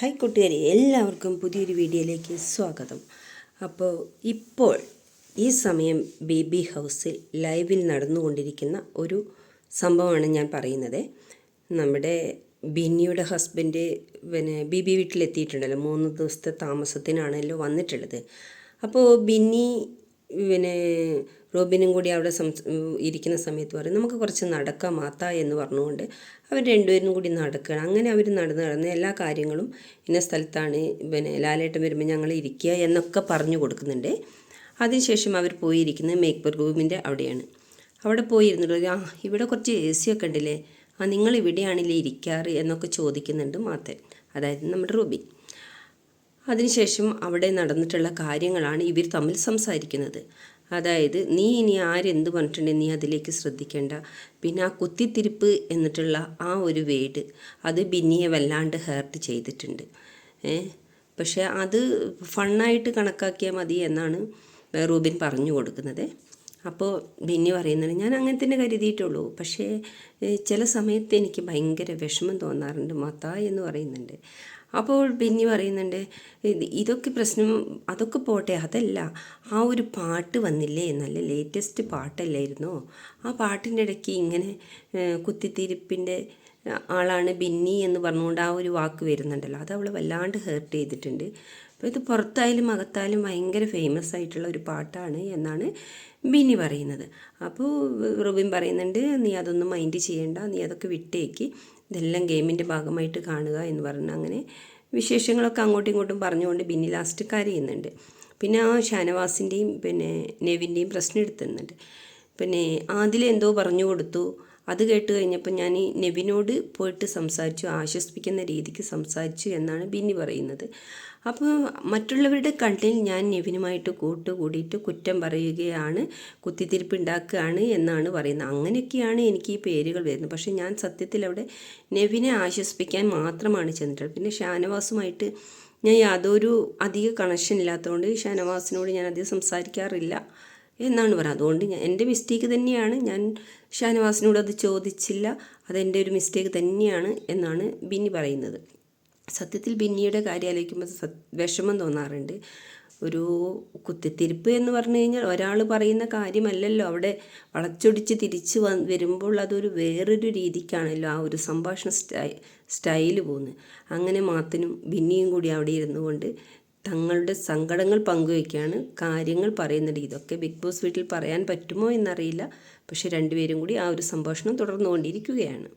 Hi കൂട്ടുകാരെ എല്ലാവർക്കും പുതിയൊരു വീഡിയോയിലേക്ക് സ്വാഗതം. അപ്പോൾ ഇപ്പോൾ ഈ സമയം ബേബി ഹൗസിൽ ലൈവിൽ നടന്നുകൊണ്ടിരിക്കുന്ന ഒരു സംഭവമാണ് ഞാൻ പറയുന്നത്. നമ്മുടെ ബിന്നിയുടെ ഹസ്ബൻഡ് പിന്നെ ബിബി വീട്ടിലെത്തിയിട്ടുണ്ടല്ലോ. മൂന്ന് ദിവസത്തെ താമസത്തിനാണല്ലോ വന്നിട്ടുള്ളത്. അപ്പോൾ ബിന്നി പിന്നെ റോബിനും കൂടി അവിടെ ഇരിക്കുന്ന സമയത്ത് പറയും നമുക്ക് കുറച്ച് നടക്കാം മാത്ത എന്ന് പറഞ്ഞുകൊണ്ട് അവർ രണ്ടുപേരും കൂടി നടക്കുകയാണ്. അങ്ങനെ അവർ നടന്ന് നടന്ന് എല്ലാ കാര്യങ്ങളും ഇന്ന സ്ഥലത്താണ് പിന്നെ ലാലേട്ടൻ വരുമ്പോൾ ഞങ്ങൾ ഇരിക്കുക എന്നൊക്കെ പറഞ്ഞു കൊടുക്കുന്നുണ്ട്. അതിനുശേഷം അവർ പോയിരിക്കുന്നത് മേക്ക്പർ റൂമിന്റെ അവിടെയാണ്. അവിടെ പോയിരുന്നിട്ട് ആ ഇവിടെ കുറച്ച് എ സി ഒക്കെ ഉണ്ടല്ലേ? ആ നിങ്ങൾ ഇവിടെയാണല്ലേ ഇരിക്കാറ്? എന്നൊക്കെ ചോദിക്കുന്നുണ്ട് മാത്തൻ. അതായത് നമ്മുടെ റൂബി. അതിനുശേഷം അവിടെ നടന്നിട്ടുള്ള കാര്യങ്ങളാണ് ഇവർ തമ്മിൽ സംസാരിക്കുന്നത്. അതായത് നീ ഇനി ആരെന്ത് പറഞ്ഞിട്ടുണ്ടെങ്കിൽ നീ അതിലേക്ക് ശ്രദ്ധിക്കേണ്ട. പിന്നെ ആ കുത്തിത്തിരിപ്പ് എന്നിട്ടുള്ള ആ ഒരു വേഡ് അത് ബിന്നിയെ വല്ലാണ്ട് ഹേർട്ട് ചെയ്തിട്ടുണ്ട്. ഏ? പക്ഷേ അത് ഫണ്ണായിട്ട് കണക്കാക്കിയാൽ മതി എന്നാണ് റൂബിൻ പറഞ്ഞു കൊടുക്കുന്നത്. അപ്പോൾ ബിന്നി പറയുന്നത് ഞാൻ അങ്ങനെ തന്നെ കരുതിയിട്ടുള്ളൂ. പക്ഷേ ചില സമയത്ത് എനിക്ക് ഭയങ്കര വിഷമം തോന്നാറുണ്ട്. മത്ത എന്ന് പറയുന്നുണ്ട്. അപ്പോൾ ബിന്നി പറയുന്നുണ്ട് ഇതൊക്കെ പ്രശ്നം അതൊക്കെ പോട്ടെ അതല്ല ആ ഒരു പാട്ട് വന്നില്ലേ നല്ല ലേറ്റസ്റ്റ് പാട്ടല്ലായിരുന്നോ? ആ പാട്ടിന്റെ ഇടയ്ക്ക് ഇങ്ങനെ കുത്തിത്തിരിപ്പിന്റെ ആളാണ് ബിന്നി എന്ന് പറഞ്ഞുകൊണ്ട് ആ ഒരു വാക്ക് വരുന്നുണ്ടല്ലോ. അത് അവൾ വല്ലാണ്ട് ഹേർട്ട് ചെയ്തിട്ടുണ്ട്. അപ്പോൾ ഇത് പുറത്തായാലും അകത്തായാലും ഭയങ്കര ഫേമസ് ആയിട്ടുള്ള ഒരു പാട്ടാണ് എന്നാണ് ബിന്നി പറയുന്നത്. അപ്പോൾ റുബിൻ പറയുന്നുണ്ട് നീ അതൊന്നും മൈൻഡ് ചെയ്യേണ്ട നീ അതൊക്കെ വിട്ടേക്ക്. ഇതെല്ലാം ഗെയിമിന്റെ ഭാഗമായിട്ട് കാണുക എന്ന് പറഞ്ഞ് അങ്ങനെ വിശേഷങ്ങളൊക്കെ അങ്ങോട്ടും ഇങ്ങോട്ടും പറഞ്ഞുകൊണ്ട് ബിന്നി ലാസ്റ്റ് കരയുന്നുണ്ട് പിന്നെ ആ ഷാനവാസിന്റെയും പിന്നെ നെവിന്റെയും പ്രശ്നം എടുത്തുന്നുണ്ട് പിന്നെ ആദിൽ എന്തോ പറഞ്ഞു കൊടുത്തു. അത് കേട്ട് കഴിഞ്ഞപ്പോൾ ഞാൻ ഈ നെബിനോട് പോയിട്ട് സംസാരിച്ചു ആശ്വസിപ്പിക്കുന്ന രീതിക്ക് സംസാരിച്ചു എന്നാണ് ബിന്നി പറയുന്നത്. അപ്പോൾ മറ്റുള്ളവരുടെ കണ്ണിൽ ഞാൻ നെവിനുമായിട്ട് കൂട്ടുകൂടിയിട്ട് കുറ്റം പറയുകയാണ് കുത്തിത്തിരിപ്പ് ഉണ്ടാക്കുകയാണ് എന്നാണ് പറയുന്നത്. അങ്ങനെയൊക്കെയാണ് എനിക്ക് ഈ പേരുകൾ വരുന്നത്. പക്ഷേ ഞാൻ സത്യത്തിൽ അവിടെ നെവിനെ ആശ്വസിപ്പിക്കാൻ മാത്രമാണ് ചെന്നിട്ടുള്ളത്. പിന്നെ ഷാനവാസുമായിട്ട് ഞാൻ യാതൊരു അധിക കണക്ഷൻ ഇല്ലാത്തതുകൊണ്ട് ഷാനവാസിനോട് ഞാൻ അധികം സംസാരിക്കാറില്ല. എന്നാണ് പറയുന്നത്. അതുകൊണ്ട് ഞാൻ എന്റെ മിസ്റ്റേക്ക് തന്നെയാണ്. ഞാൻ ഷാനവാസിനോട് അത് ചോദിച്ചില്ല. അതെന്റെ ഒരു മിസ്റ്റേക്ക് തന്നെയാണ് എന്നാണ് ബിന്നി പറയുന്നത്. സത്യത്തിൽ ബിന്നിയുടെ കാര്യം ആലോചിക്കുമ്പോൾ വിഷമം തോന്നാറുണ്ട്. ഒരു കുത്തിത്തിരിപ്പ് എന്ന് പറഞ്ഞു കഴിഞ്ഞാൽ ഒരാൾ പറയുന്ന കാര്യമല്ലല്ലോ. അവിടെ വളച്ചൊടിച്ച് തിരിച്ച് വ വരുമ്പോൾ അതൊരു വേറൊരു രീതിക്കാണല്ലോ ആ ഒരു സംഭാഷണ സ്റ്റൈ സ്റ്റൈൽ പോകുന്നത്. അങ്ങനെ മാത്തനും ബിന്നിയും കൂടി അവിടെ ഇരുന്നു കൊണ്ട് തങ്ങളുടെ സങ്കടങ്ങൾ പങ്കുവയ്ക്കുകയാണ് കാര്യങ്ങൾ പറയുന്നുണ്ട് ഇതൊക്കെ ബിഗ് ബോസ് വീട്ടിൽ പറയാൻ പറ്റുമോ എന്നറിയില്ല. പക്ഷേ രണ്ടുപേരും കൂടി ആ ഒരു സംഭാഷണം തുടർന്നുകൊണ്ടിരിക്കുകയാണ്.